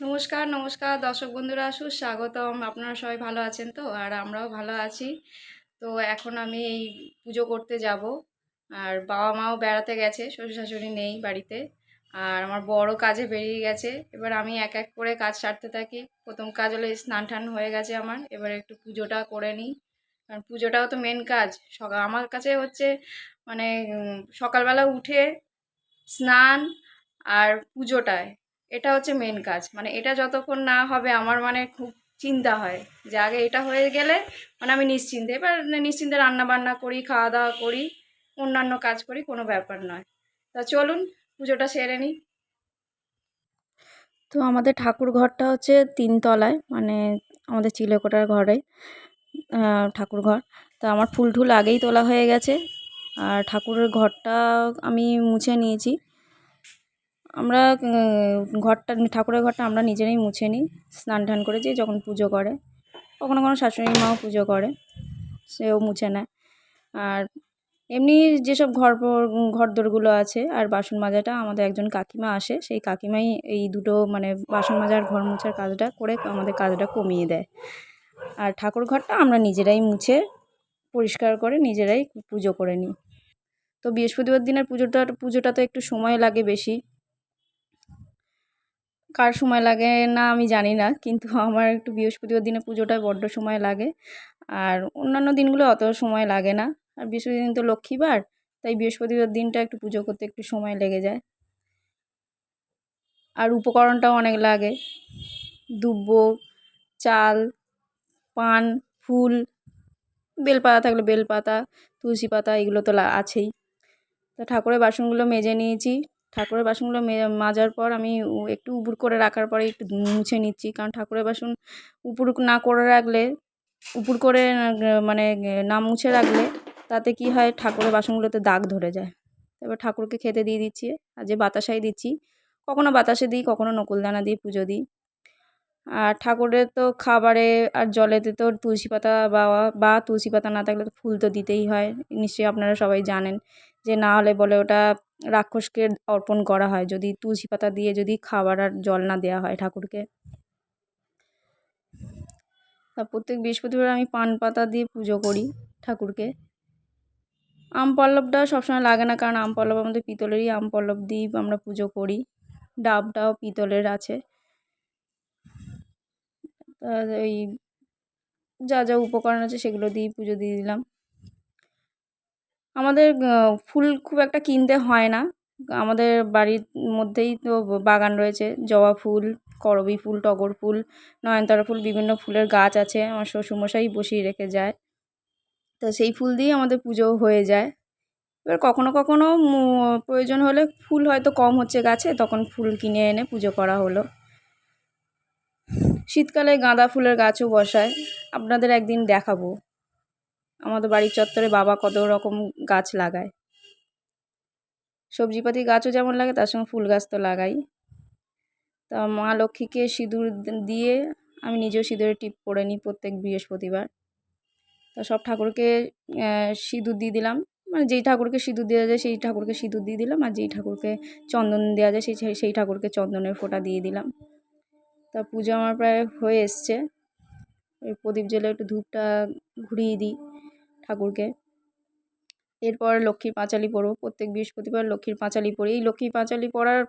নমস্কার নমস্কার। দর্শক বন্ধুরা, সুস্বাগতম। আপনারা সবাই ভালো আছেন তো? আর আমরাও ভালো আছি। তো এখন আমি এই পুজো করতে যাব। আর বাবা মাও বেড়াতে গেছে, শ্বশুর শাশুড়ি নেই বাড়িতে। আর আমার বড় কাজে বেরিয়ে গেছে। এবার আমি এক এক করে কাজ সারতে থাকি। প্রথম কাজ হলো স্নান টান হয়ে গেছে আমার। এবার একটু পুজোটা করে নিই। কারণ পুজোটাও তো মেন কাজ। সকাল আমার কাছে হচ্ছে মানে সকালবেলা উঠে স্নান আর পুজোটায়। এটা হচ্ছে মেন কাজ। মানে এটা যতক্ষণ না হবে আমার মানে খুব চিন্তা হয় যে আগে এটা হয়ে গেলে মানে আমি নিশ্চিন্তে এবার নিশ্চিন্তে রান্না বান্না করি খাওয়া দাওয়া করি, অন্যান্য কাজ করি, কোনো ব্যাপার নয়। তা চলুন, পুজোটা সেরে নিই। তো আমাদের ঠাকুর ঘরটা হচ্ছে তিনতলায় মানে আমাদের চিলেকোটার ঘরে ঠাকুর ঘর। তো আমার ফুল টুল আগেই তোলা হয়ে গেছে। আর ঠাকুরের ঘরটা আমি মুছে নিয়েছি। আমরা ঘরটা, ঠাকুরের ঘরটা আমরা নিজেরাই মুছে নিই, স্নান টান করে যে যখন পুজো করে। কখনো কখনো শাশুড়ি মাও পুজো করে, সেও মুছে নেয়। আর এমনি যেসব ঘর ঘরদোরগুলো আছে আর বাসন মাজাটা আমাদের একজন কাকিমা আসে, সেই কাকিমাই এই দুটো মানে বাসন মাজার, ঘর মোছার কাজটা করে আমাদের কাজটা কমিয়ে দেয়। আর ঠাকুর ঘরটা আমরা নিজেরাই মুছে, পরিষ্কার করে নিজেরাই পুজো করে নিই। তো বৃহস্পতিবার দিনের পুজোটা পুজোটা তো একটু সময় লাগে বেশি। কার সময় লাগে না আমি জানি না, কিন্তু আমার একটু বৃহস্পতিবার দিনে পুজোটায় বড্ড সময় লাগে। আর অন্যান্য দিনগুলো অত সময় লাগে না। আর বৃহস্পতিবার দিন তো লক্ষ্মীবার, তাই বৃহস্পতিবার দিনটা একটু পুজো করতে একটু সময় লেগে যায়। আর উপকরণটাও অনেক লাগে। দুব্বো, চাল, পান, ফুল, বেলপাতা থাকলে বেলপাতা, তুলসী পাতা, এগুলো তো আছেই। তো ঠাকুরের বাসনগুলো মেজে নিয়েছি। ঠাকুরের বাসনগুলো মাজার পর আমি একটু উপুর করে রাখার পরে একটু মুছে নিচ্ছি। কারণ ঠাকুরের বাসন উপুর না করে রাখলে উপুর করে মানে না মুছে রাখলে তাতে কি হয়? ঠাকুরের বাসনগুলোতে দাগ ধরে যায়। এবার ঠাকুরকে খেতে দিয়ে দিচ্ছি, আর যে বাতাসাই দিচ্ছি, কখনো বাতাসে দিই, কখনো নকুলদানা দিয়ে পুজো দিই। আর ঠাকুরের তো খাবারে আর জলেতে তো তুলসী পাতা বা বা তুলসী পাতা না থাকলে তো ফুল তো দিতেই হয়। নিশ্চয়ই আপনারা সবাই জানেন যে না হলে বলে ওটা রাক্ষসকে অর্পণ করা হয়। যদি তুলসী পাতা দিয়ে যদি খাবার আর জল না দেওয়া হয় ঠাকুরকে। তা প্রত্যেক বৃহস্পতিবার আমি পান পাতা দিয়ে পুজো করি ঠাকুরকে। আম পল্লবটা সবসময় লাগে না কারণ আম পল্লব আমাদের পিতলেরই আম পল্লব দিয়েই আমরা পুজো করি। ডাবটাও পিতলের আছে। ওই যা যা উপকরণ আছে সেগুলো দিয়েই পুজো দিয়ে দিলাম। আমাদের ফুল খুব একটা কিনতে হয় না। আমাদের বাড়ির মধ্যেই তো বাগান রয়েছে। জবা ফুল, করবী ফুল, টগর ফুল, নয়নতারা ফুল, বিভিন্ন ফুলের গাছ আছে। আমার শ্বশুরমশাই বসিয়ে রেখে যায়। তো সেই ফুল দিয়েই আমাদের পুজো হয়ে যায়। এবার কখনো কখনো প্রয়োজন হলে ফুল হয়তো কম হচ্ছে গাছে, তখন ফুল কিনে এনে পুজো করা হলো। শীতকালে গাঁদা ফুলের গাছও বসায়। আপনাদের একদিন দেখাবো। আমাদের বাড়ির চত্বরে বাবা কত রকম গাছ লাগায়। সবজিপাতি গাছও যেমন লাগে, তার সঙ্গে ফুল গাছ তো লাগাই। তা মা লক্ষ্মীকে সিঁদুর দিয়ে আমি নিজেও সিঁদুরে টিপ পরে নিই প্রত্যেক বৃহস্পতিবার। তা সব ঠাকুরকে সিঁদুর দিয়ে দিলাম। মানে যেই ঠাকুরকে সিঁদুর দেওয়া যায়, সেই ঠাকুরকে সিঁদুর দিয়ে দিলাম। আর যেই ঠাকুরকে চন্দন দেওয়া যায়, সেই, সেই- সেই ঠাকুরকে চন্দনের ফোঁটা দিয়ে দিলাম। তা পুজো আমার প্রায় হয়ে এসছে। ওই প্রদীপ জ্বেলে একটু ধূপটা ঘুরিয়ে দিই। ঠাকুরকে। এরপর লক্ষ্মীর পাঁচালি পড়ব প্রত্যেক বৃহস্পতিবার লক্ষ্মীর পাঁচালি পড়ি। এই লক্ষ্মীর পাঁচালি পড়ার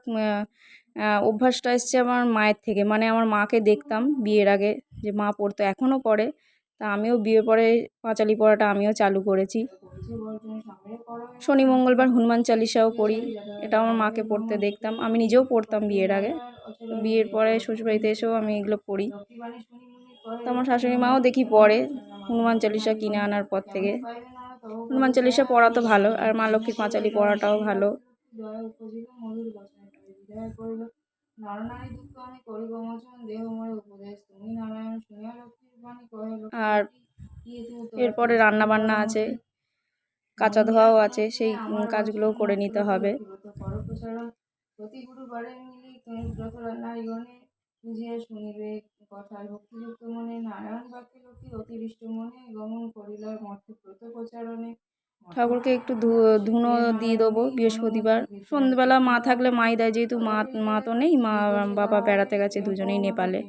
অভ্যাসটা এসছে আমার মায়ের থেকে। মানে আমার মাকে দেখতাম বিয়ের আগে যে মা পড়তো, এখনও পড়ে। তা আমিও বিয়ের পরে পাঁচালি পড়াটা আমিও চালু করেছি। শনি, মঙ্গলবার হনুমান চালিসাও পড়ি। এটা আমার মাকে পড়তে দেখতাম। আমি নিজেও পড়তাম বিয়ের আগে। বিয়ের পরে শ্বশুরবাড়িতে এসেও আমি এগুলো পড়ি। তো আমার শাশুড়ি মাও দেখি পড়ে। হনুমান চালিসা কিনে আনার পর থেকে। হনুমান চালিসা পড়া তো ভালো, আর মা লক্ষ্মীর পাঁচালি পড়াটাও ভালো। আর এরপরে রান্না বান্না আছে, কাঁচা ধোয়াও আছে, সেই কাজগুলোও করে নিতে হবে। বুঝিয়া শুনিবে কথা ভক্তিযুক্ত মনে। নারায়ণ বাক্যে লোকে অতিরিষ্ট মনে গমন ব্রত প্রচারণে ঠাকুরকে একটু ধুনো দিয়ে দেবো বৃহস্পতিবার। সন্ধ্যেবেলা মা থাকলে মাই দেয় যেহেতু মা মা তো নেই মা বাবা বেড়াতে গেছে দুজনেই নেপালে।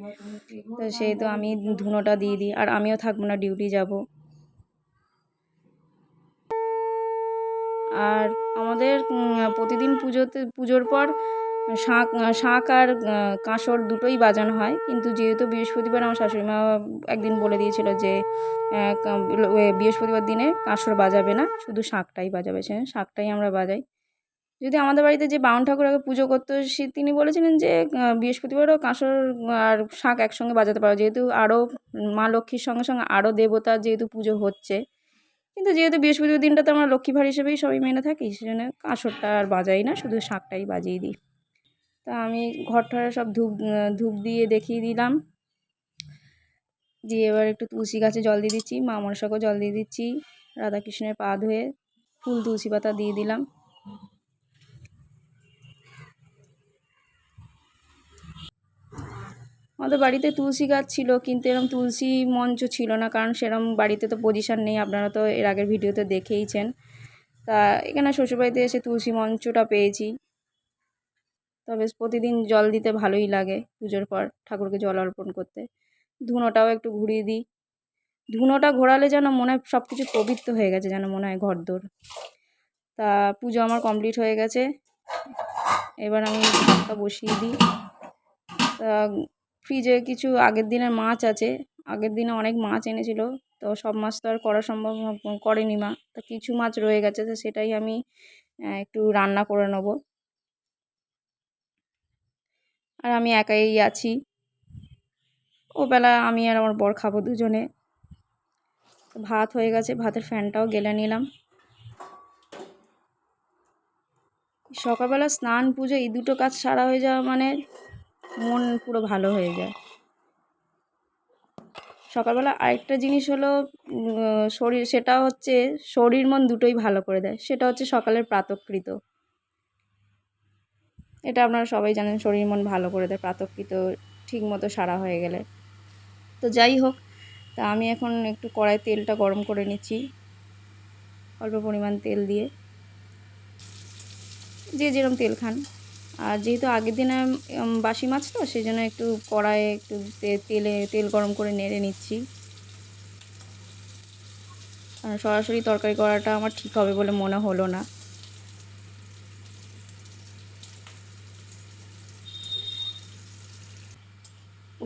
তো সেই তো আমি ধুনোটা দিয়ে দিই আর আমিও থাকব না ডিউটি যাব। আর আমাদের প্রতিদিন পুজোতে পুজোর পর শাঁখ শাঁখ আর কাঁসর দুটোই বাজানো হয়। কিন্তু যেহেতু বৃহস্পতিবার, আমার শাশুড়ি মা একদিন বলে দিয়েছিল যে বৃহস্পতিবার দিনে কাঁসর বাজাবে না, শুধু শাঁখটাই বাজাবে। সে শাঁখটাই আমরা বাজাই। যদি আমাদের বাড়িতে যে বাউন ঠাকুর আগে পুজো করতো, সে, তিনি বলেছিলেন যে বৃহস্পতিবারও কাঁসর আর শাঁখ একসঙ্গে বাজাতে পারো। যেহেতু আরও মা লক্ষ্মীর সঙ্গে সঙ্গে আরও দেবতার যেহেতু পুজো হচ্ছে। কিন্তু যেহেতু বৃহস্পতিবার দিনটাতে আমরা লক্ষ্মী ভার হিসেবেই সবাই মেনে থাকি, সেজন্য কাঁসরটা আর বাজাই না, শুধু শাঁখটাই বাজিয়ে দিই। তা আমি ঘর ঠরে সব ধূপ ধূপ দিয়ে দেখিয়ে দিলাম। দিয়ে এবার একটু তুলসী গাছে জল দিয়ে দিচ্ছি, মা মনসাকেও জল দিয়ে দিচ্ছি, রাধাকৃষ্ণের পা ধুয়ে ফুল তুলসী পাতা দিয়ে দিলাম। আমাদের বাড়িতে তুলসী গাছ ছিল, কিন্তু এরকম তুলসী মঞ্চ ছিল না, কারণ সেরকম বাড়িতে তো পজিশান নেই, আপনারা তো এর আগের ভিডিওতে দেখেইছেন। তা এখানে শ্বশুরবাড়িতে এসে তুলসী মঞ্চটা পেয়েছি। তবে প্রতিদিন জল দিতে ভালোই লাগে পুজোর পর ঠাকুরকে জল অর্পণ করতে। ধুনোটাও একটু ঘুরিয়ে দিই। ধুনোটা ঘোরালে যেন মনে হয় সব কিছু পবিত্র হয়ে গেছে, যেন মনে হয় ঘরদোর। তা পুজো আমার কমপ্লিট হয়ে গেছে। এবার আমি ভাতটা বসিয়ে দিই। তা ফ্রিজে কিছু আগের দিনের মাছ আছে। আগের দিনে অনেক মাছ এনেছিল। তো সব মাছ তো আর করা সম্ভব করেনি মা। তা কিছু মাছ রয়ে গেছে, তো সেটাই আমি একটু রান্না করে নেব। আর আমি একাই আছি। ও বেলা আমি আর আমার বর খাব দুজনে। ভাত হয়ে গেছে, ভাতের ফ্যানটাও গেলে নিলাম। সকালবেলা স্নান, পুজো, এই দুটো কাজ সারা হয়ে যাওয়া মানে মন পুরো ভালো হয়ে যায়। সকালবেলা আরেকটা জিনিস হলো শরীর, সেটা হচ্ছে শরীর মন দুটোই ভালো করে দেয়। সেটা হচ্ছে সকালের প্রাতকৃত। এটা আপনারা সবাই জানেন, শরীর মন ভালো করে দেয়, প্রাতকৃত ঠিক মতো সারা হয়ে গেলে। তো যাই হোক, তা আমি এখন একটু কড়াই তেলটা গরম করে নিচ্ছি, অল্প পরিমাণ তেল দিয়ে। যে যেরকম তেল খান। আর যেহেতু আগের দিনে বাসি মাছ তো সেই জন্য একটু কড়াইয়ে একটু তেলে, তেল গরম করে নেড়ে নিচ্ছি। আর সরাসরি তরকারি করাটা আমার ঠিক হবে বলে মনে হলো না।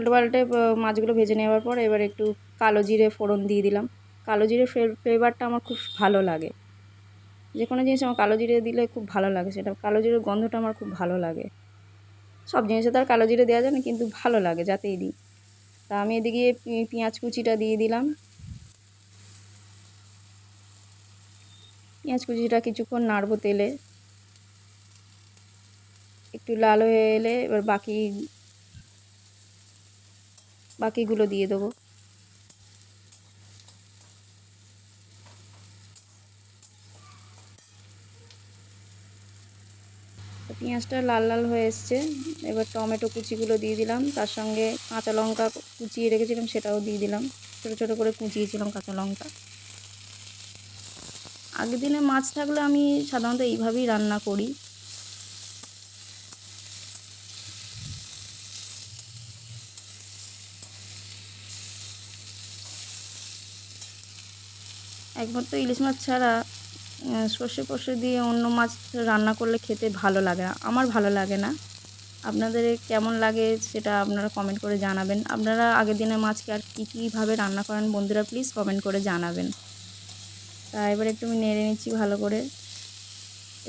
উল্টো পাল্টে মাছগুলো ভেজে নেওয়ার পর এবার একটু কালো জিরে ফোড়ন দিয়ে দিলাম। কালো জিরে ফ্লেভারটা আমার খুব ভালো লাগে। যে কোনো জিনিস আমার কালো জিরে দিলে খুব ভালো লাগে, সেটা কালো জিরের গন্ধটা আমার খুব ভালো লাগে। সব জিনিসে তো আর কালো জিরে দেওয়া যায় না, কিন্তু ভালো লাগে, যাতেই দিই। তা আমি এদিকে পেঁয়াজ কুচিটা দিয়ে দিলাম। পেঁয়াজ কুচিটা কিছুক্ষণ নাড়বো তেলে। একটু লাল হয়ে এলে এবার বাকি বাকিগুলো দিয়ে দেবো। পেঁয়াজটা লাল লাল হয়ে এসছে। এবার টমেটো কুচিগুলো দিয়ে দিলাম। তার সঙ্গে কাঁচা লঙ্কা কুচিয়ে রেখেছিলাম, সেটাও দিয়ে দিলাম। ছোটো ছোটো করে কুচিয়েছিলাম কাঁচা লঙ্কা। আগের দিনে মাছ থাকলে আমি সাধারণত এইভাবেই রান্না করি। একমাত্র ইলিশ মাছ ছাড়া সর্ষে ফর্ষে দিয়ে অন্য মাছ রান্না করলে খেতে ভালো লাগে না। আমার ভালো লাগে না। আপনাদের কেমন লাগে সেটা আপনারা কমেন্ট করে জানাবেন। আপনারা আগের দিনের মাছকে আর কী কীভাবে রান্না করেন বন্ধুরা প্লিজ কমেন্ট করে জানাবেন। তা এবার একটু আমি নেড়ে নিচ্ছি ভালো করে।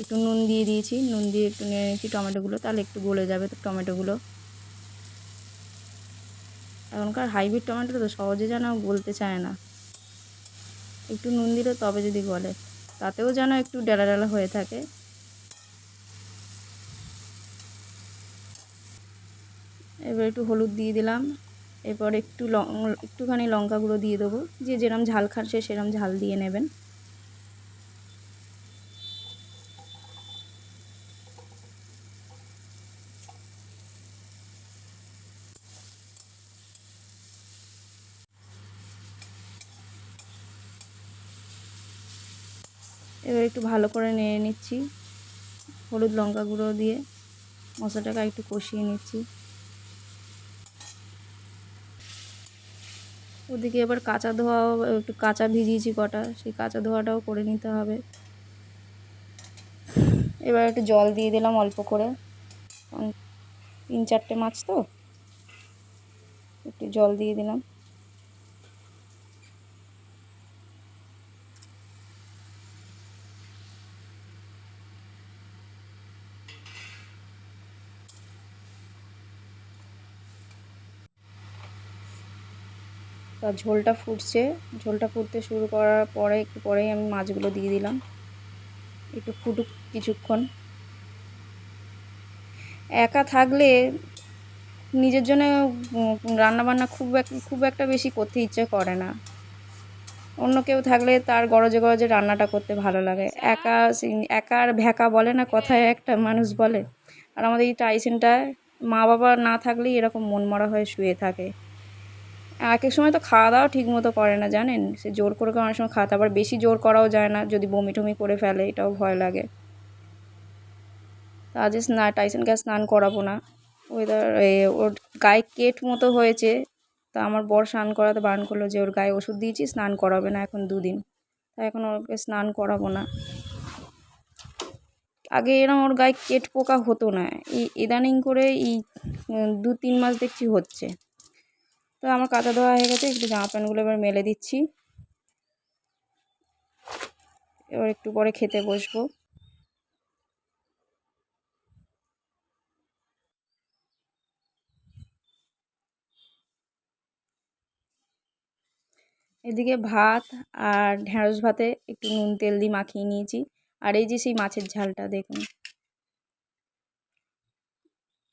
একটু নুন দিয়ে দিয়েছি। নুন দিয়ে একটু নেড়ে নিচ্ছি টমেটোগুলো তাহলে একটু গলে যাবে তো টমেটোগুলো এখনকার হাইব্রিড টমেটো তো সহজে যেন গলতে চায় না। একটু নুন দিলে তবে যদি গলে তাতেও যেন একটু ডেলা ডেলা হয়ে থাকে। এবার একটু হলুদ দিয়ে দিলাম। এরপর একটু লং একটুখানি লঙ্কা গুঁড়ো দিয়ে দেবো। যে যেরম ঝাল খাচ্ছে সেরম ঝাল দিয়ে নেবেন। এবার একটু ভালো করে নেড়ে নিচ্ছি। হলুদ লঙ্কা গুঁড়ো দিয়ে মশলাটাকে একটু কষিয়ে নিচ্ছি। ওদিকে এবার কাঁচা ধোয়াও একটু কাঁচা ভিজিয়েছি কটা, সেই কাঁচা ধোয়াটাও করে নিতে হবে। এবার একটু জল দিয়ে দিলাম অল্প করে। তিন চারটে মাছ তো, একটু জল দিয়ে দিলাম। তা ঝোলটা ফুটছে। ঝোলটা ফুটতে শুরু করার পরে, একটু পরেই আমি মাছগুলো দিয়ে দিলাম। একটু ফুটুক কিছুক্ষণ। একা থাকলে নিজের জন্য রান্নাবান্না খুব এক, খুব একটা বেশি করতে ইচ্ছে করে না। অন্য কেউ থাকলে তার গরজে গরজে রান্নাটা করতে ভালো লাগে। একা সে- একার ভ্যাকা বলে না, কথায় একটা মানুষ বলে। আর আমাদের এই টাইসেনটায় মা বাবা না থাকলেই এরকম মন মরা হয়ে শুয়ে থাকে। এক এক সময় তো খাওয়া দাওয়া ঠিক মতো করে না, জানেন? সে জোর করে অনেক সময় খাওয়াতে, আবার বেশি জোর করাও যায় না, যদি বমি টমি করে ফেলে, এটাও ভয় লাগে। তা আজ স্না, টাইসনকে স্নান করাবো না। ওয়েদার ওর গায়ে কেট মতো হয়েছে, তা আমার বর স্নান করাতে বারণ করল যে, ওর গায়ে ওষুধ দিয়েছি, স্নান করাবে না এখন দুদিন। তাই এখন ওকে স্নান করাবো না। আগে এরম ওর গায়ে কেট পোকা হতো না। এই ইদানিং করে এই দু তিন মাস দেখছি হচ্ছে। তো আমার কাঁচা ধোয়া হয়ে গেছে, একটু জামা প্যান্টগুলো এবার মেলে দিচ্ছি। এবার একটু পরে খেতে বসবো। এদিকে ভাত আর ঢ্যাঁড়স ভাতে একটু নুন তেল দিয়ে মাখিয়ে নিয়েছি। আর এই যে সেই মাছের ঝালটা, দেখুন।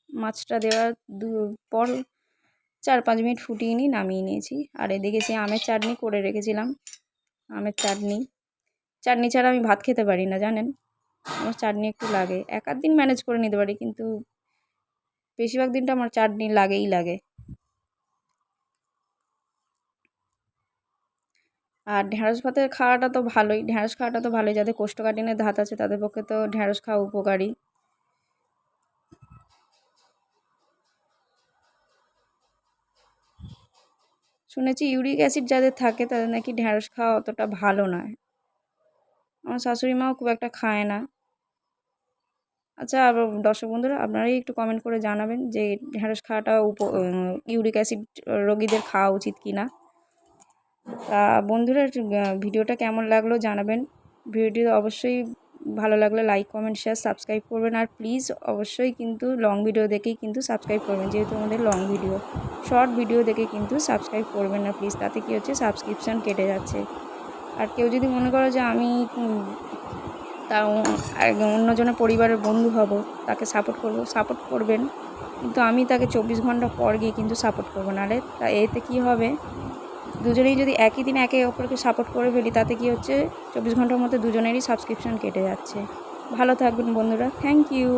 মাছটা দেওয়ার পর চার পাঁচ মিনিট ফুটিয়ে নিয়ে নামিয়ে নিয়েছি। আর এদিকে সেই আমের চাটনি করে রেখেছিলাম, আমের চাটনি। চাটনি ছাড়া আমি ভাত খেতে পারি না, জানেন? আমার চাটনি একটু লাগে। এক আধ দিন ম্যানেজ করে নিতে পারি, কিন্তু বেশিরভাগ দিনটা আমার চাটনি লাগেই লাগে। আর ঢ্যাঁড়স ভাতের খাওয়াটা তো ভালোই। ঢ্যাঁড়স খাওয়াটা তো ভালোই। যাদের কোষ্ঠকাঠিন্যের ধাত আছে, তাদের পক্ষে তো ঢ্যাঁড়স খাওয়া উপকারী। শুনেছি ইউরিক অ্যাসিড যাদের থাকে তাদের নাকি ঢ্যাঁড়স খাওয়া অতটা ভালো নয়। আমার শাশুড়ি মাও খুব একটা খায় না। আচ্ছা দর্শক বন্ধুরা, আপনারাই একটু কমেন্ট করে জানাবেন যে ঢ্যাঁড়স খাওয়াটা উপ ইউরিক অ্যাসিড রোগীদের খাওয়া উচিত কি না তা বন্ধুরা ভিডিওটা কেমন লাগল জানাবেন। ভিডিওটি অবশ্যই ভালো লাগলে লাইক কমেন্ট শেয়ার সাবস্ক্রাইব করবেন। আর প্লিজ অবশ্যই কিন্তু লং ভিডিও দেখেই কিন্তু সাবস্ক্রাইব করবেন, যেহেতু আমাদের লং ভিডিও শর্ট ভিডিও দেখে কিন্তু সাবস্ক্রাইব করবেন না প্লিজ তাতে কী হচ্ছে? সাবস্ক্রিপশান কেটে যাচ্ছে। আর কেউ যদি মনে করো যে আমি তা অন্যজনের পরিবারের বন্ধু হব, তাকে সাপোর্ট করব সাপোর্ট করবেন। কিন্তু আমি তাকে চব্বিশ ঘণ্টা পর গিয়ে কিন্তু সাপোর্ট করব, নাহলে তা এতে কী হবে? দুজনেই যদি একই দিন একে অপরকে সাপোর্ট করে ফেলি, তাতে কি হচ্ছে? চব্বিশ ঘণ্টার মধ্যে দুজনেরই সাবস্ক্রিপশন কেটে যাচ্ছে। ভালো থাকবেন বন্ধুরা। Thank you